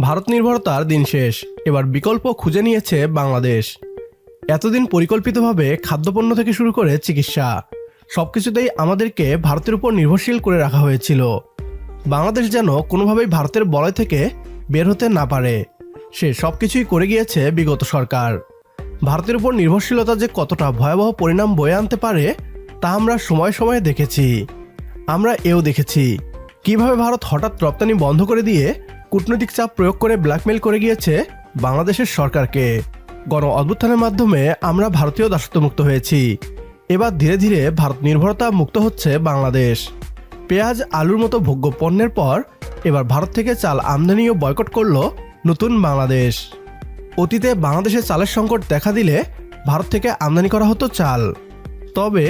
ভারত নির্ভরতার দিন শেষ। এবার বিকল্প খুঁজে নিয়েছে বাংলাদেশ। এতদিন পরিকল্পিতভাবে খাদ্যপণ্য থেকে শুরু করে চিকিৎসা, সবকিছুতেই আমাদেরকে ভারতের উপর নির্ভরশীল করে রাখা হয়েছিল। বাংলাদেশ যেন কোনোভাবেই ভারতের বলয় থেকে বের হতে না পারে, সে সব কিছুই করে গিয়েছে বিগত সরকার। ভারতের উপর নির্ভরশীলতা যে কতটা ভয়াবহ পরিণাম বয়ে আনতে পারে, তা আমরা সময় সময়ে দেখেছি। আমরা এও দেখেছি। কীভাবে ভারত হঠাৎ রপ্তানি বন্ধ করে দিয়ে কূটনৈতিক চাপ প্রয়োগ করে ব্ল্যাকমেল করে গিয়েছে বাংলাদেশের সরকারকে। গণ অভ্যুত্থানের মাধ্যমে আমরা ভারতীয় দাসত্বমুক্ত হয়েছি। এবার ধীরে ধীরে ভারত নির্ভরতা মুক্ত হচ্ছে বাংলাদেশ। পেঁয়াজ, আলুর মতো ভোগ্য পণ্যের পর এবার ভারত থেকে চাল আমদানিও বয়কট করল নতুন বাংলাদেশ। অতীতে বাংলাদেশে চালের সংকট দেখা দিলে ভারত থেকে আমদানি করা হতো চাল। তবে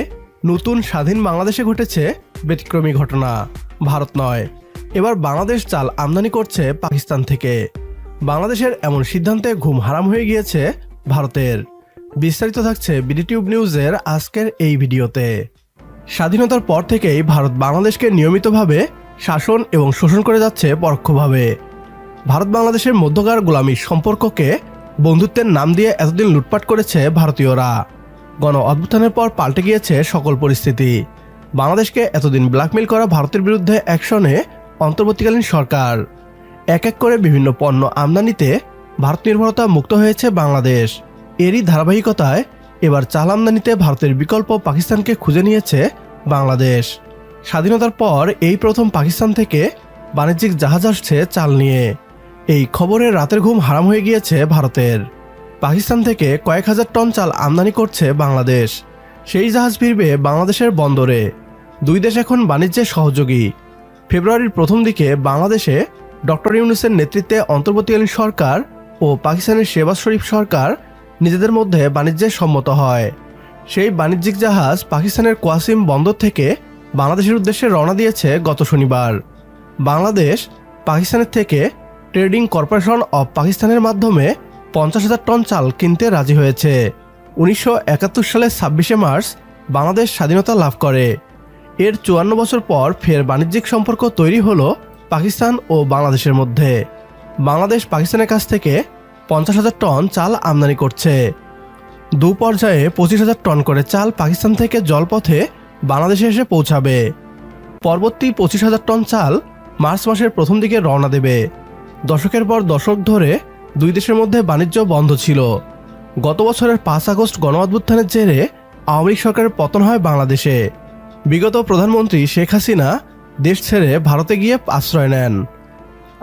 নতুন স্বাধীন বাংলাদেশে ঘটেছে ব্যতিক্রমী ঘটনা, ভারত নয়। এবার বাংলাদেশ চাল আমদানি করছে পাকিস্তান থেকে। বাংলাদেশের এমন সিদ্ধান্তে ঘুম হারাম হয়ে গিয়েছে ভারতের। বিস্তারিত থাকছে বিডিটিউব নিউজের আজকের এই ভিডিওতে। স্বাধীনতার পর থেকেই ভারত বাংলাদেশকে নিয়মিতভাবে শাসন এবং শোষণ করে যাচ্ছে পরোক্ষভাবে। ভারত বাংলাদেশের মধ্যকার গোলামীর সম্পর্ককে বন্ধুত্বের নাম দিয়ে এতদিন লুটপাট করেছে ভারতীয়রা। গণ অভ্যুত্থানের পর পাল্টে গিয়েছে সকল পরিস্থিতি। বাংলাদেশকে এতদিন ব্ল্যাকমেল করা ভারতের বিরুদ্ধে অ্যাকশনে অন্তর্বর্তীকালীন সরকার। এক এক করে বিভিন্ন পণ্য আমদানিতে ভারত নির্ভরতা মুক্ত হয়েছে বাংলাদেশ। এরই ধারাবাহিকতায় এবার চাল আমদানিতে ভারতের বিকল্প পাকিস্তানকে খুঁজে নিয়েছে বাংলাদেশ। স্বাধীনতার পর এই প্রথম পাকিস্তান থেকে বাণিজ্যিক জাহাজ আসছে চাল নিয়ে। এই খবরে রাতের ঘুম হারাম হয়ে গিয়েছে ভারতের। পাকিস্তান থেকে কয়েক হাজার টন চাল আমদানি করছে বাংলাদেশ। সেই জাহাজ ফিরবে বাংলাদেশের বন্দরে। দুই দেশ এখন বাণিজ্যে সহযোগী। ফেব্রুয়ারির প্রথম দিকে বাংলাদেশে ডক্টর ইউনুসের নেতৃত্বে অন্তর্বর্তীকালীন সরকার ও পাকিস্তানের শেবাজ শরীফ সরকার নিজেদের মধ্যে বাণিজ্যে সম্মত হয়। সেই বাণিজ্যিক জাহাজ পাকিস্তানের কোয়াসিম বন্দর থেকে বাংলাদেশের উদ্দেশ্যে রওনা দিয়েছে গত শনিবার। বাংলাদেশ পাকিস্তানের থেকে ট্রেডিং কর্পোরেশন অব পাকিস্তানের মাধ্যমে পঞ্চাশ হাজার টন চাল কিনতে রাজি হয়েছে। উনিশশো একাত্তর সালের ছাব্বিশে মার্চ বাংলাদেশ স্বাধীনতা লাভ করে। এর চুয়ান্ন বছর পর ফের বাণিজ্যিক সম্পর্ক তৈরি হলো পাকিস্তান ও বাংলাদেশের মধ্যে। বাংলাদেশ পাকিস্তানের কাছ থেকে পঞ্চাশ হাজার টন চাল আমদানি করছে। দু পর্যায়ে পঁচিশ হাজার টন করে চাল পাকিস্তান থেকে জলপথে বাংলাদেশে এসে পৌঁছাবে। পরবর্তী পঁচিশ হাজার টন চাল মার্চ মাসের প্রথম দিকে রওনা দেবে। দশকের পর দশক ধরে দুই দেশের মধ্যে বাণিজ্য বন্ধ ছিল। গত বছরের পাঁচ আগস্ট গণ জেরে আওয়ামী সরকারের পতন হয় বাংলাদেশে। বিগত প্রধানমন্ত্রী শেখ হাসিনা দেশ ছেড়ে ভারতে গিয়ে আশ্রয় নেন।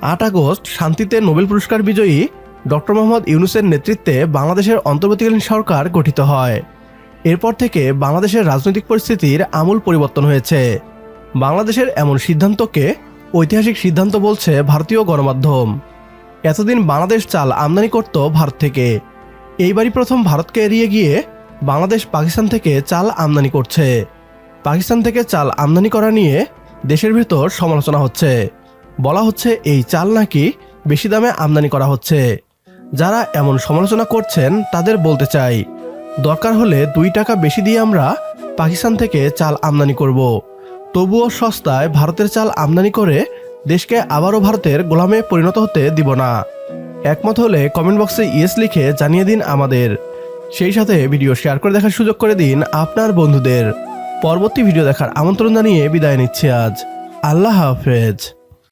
আট আগস্ট শান্তিতে নোবেল পুরস্কার বিজয়ী ডক্টর মোহাম্মদ ইউনুসের নেতৃত্বে বাংলাদেশের অন্তর্বর্তীকালীন সরকার গঠিত হয়। এরপর থেকে বাংলাদেশের রাজনৈতিক পরিস্থিতির আমূল পরিবর্তন হয়েছে। বাংলাদেশের এমন সিদ্ধান্তকে ঐতিহাসিক সিদ্ধান্ত বলছে ভারতীয় গণমাধ্যম। এতদিন বাংলাদেশ চাল আমদানি করত ভারত থেকে। এইবারই প্রথম ভারতকে এড়িয়ে গিয়ে বাংলাদেশ পাকিস্তান থেকে চাল আমদানি করছে। পাকিস্তান থেকে চাল আমদানি করা নিয়ে দেশের ভেতর সমালোচনা হচ্ছে। বলা হচ্ছে এই চাল নাকি বেশি দামে আমদানি করা হচ্ছে। যারা এমন সমালোচনা করছেন, তাদের বলতে চাই, দরকার হলে দুই টাকা বেশি দিয়ে আমরা পাকিস্তান থেকে চাল আমদানি করব। তবুও সস্তায় ভারতের চাল আমদানি করে দেশকে আবারও ভারতের গোলামে পরিণত হতে দিব না। একমত হলে কমেন্ট বক্সে ইয়েস লিখে জানিয়ে দিন আমাদের। সেই সাথে ভিডিও শেয়ার করে দেখার সুযোগ করে দিন আপনার বন্ধুদের। পরবর্তী ভিডিও দেখার আমন্ত্রণ জানিয়ে বিদায় নিচ্ছি আজ। আল্লাহ হাফেজ।